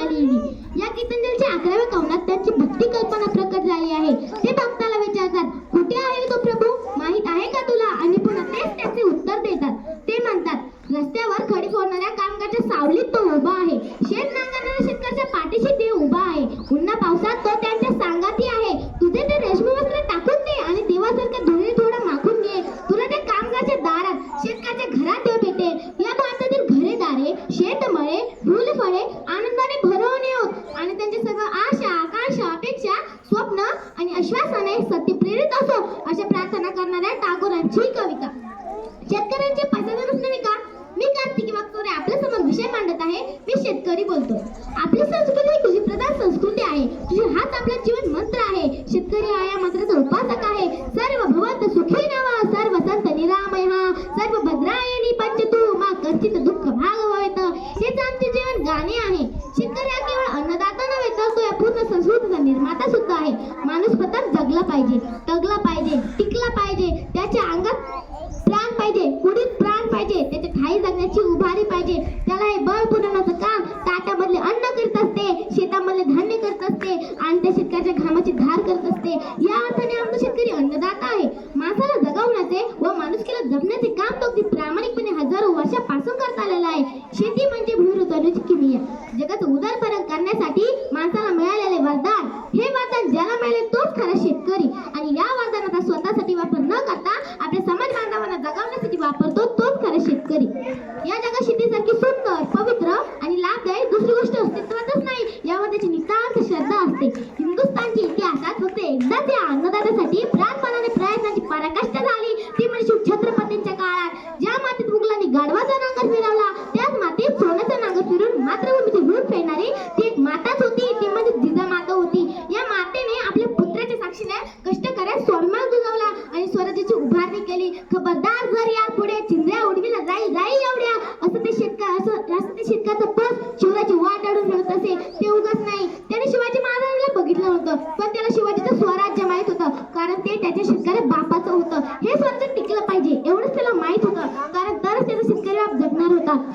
कविता लिहिली या गीतांजलीच्या अकराव्या कवनात त्यांची शेतकरी बोलतो. आपली संस्कृती कृषी प्रधान संस्कृती आहे. कृषी हाच आपला जीवन मंत्र आहे. शेतकरी हा या मंत्राचा उपासक आहे. सर्व भवंत सुखी नवा सर्व संत निरामय हा. सर्व भद्रायणी पंचतू मा कचित दुःख भागवत हेच आमचे जीवन गाणे आहे. शेतकरी हा केवळ अन्नदाता नव्हे तर तो या पूर्ण संस्कृतीचा निर्माता सुद्धा आहे. माणूस स्वतः जगला पाहिजे तगला पाहिजे टिकला पाहिजे त्याच्या अंगात प्राण पाहिजे कुडीत प्राण पाहिजे त्याच्या ठाई जगण्याची उभारी पाहिजे त्याला हे बळ पुरवण्याचं काम ताटामधले अन्न करत असते शेतामधले धान्य करत आणि त्या शेतकऱ्याच्या घामाची धार करत असते. या अर्थाने आपला शेतकरी अन्नदाता आहे. माणसाला जगवण्याचे व माणुसकीला जपण्याचे काम तो अगदी प्रामाणिकपणे हजारो वर्षापासून करत आलेला आहे. शेती म्हणजे भूरुतनुची किमिया. जगाचं उदारपरण करण्यासाठी माणसाला मिळालेले वरदान हे वरदान ज्याला मिळाले तोच खरा शेतकरी. आणि या वरदानाचा स्वतःसाठी वापर न करता आपल्या समाज बांधवांना जगवण्यासाठी वापरतो तोच खरा शेतकरी. para acá. कारण ते त्याच्या शेतकऱ्या बापाचं होतं. हे स्वतः टिकलं पाहिजे. एवढंच त्याला माहीत होतं. कारण तरच त्याचा शेतकरी बाप जगणार होता.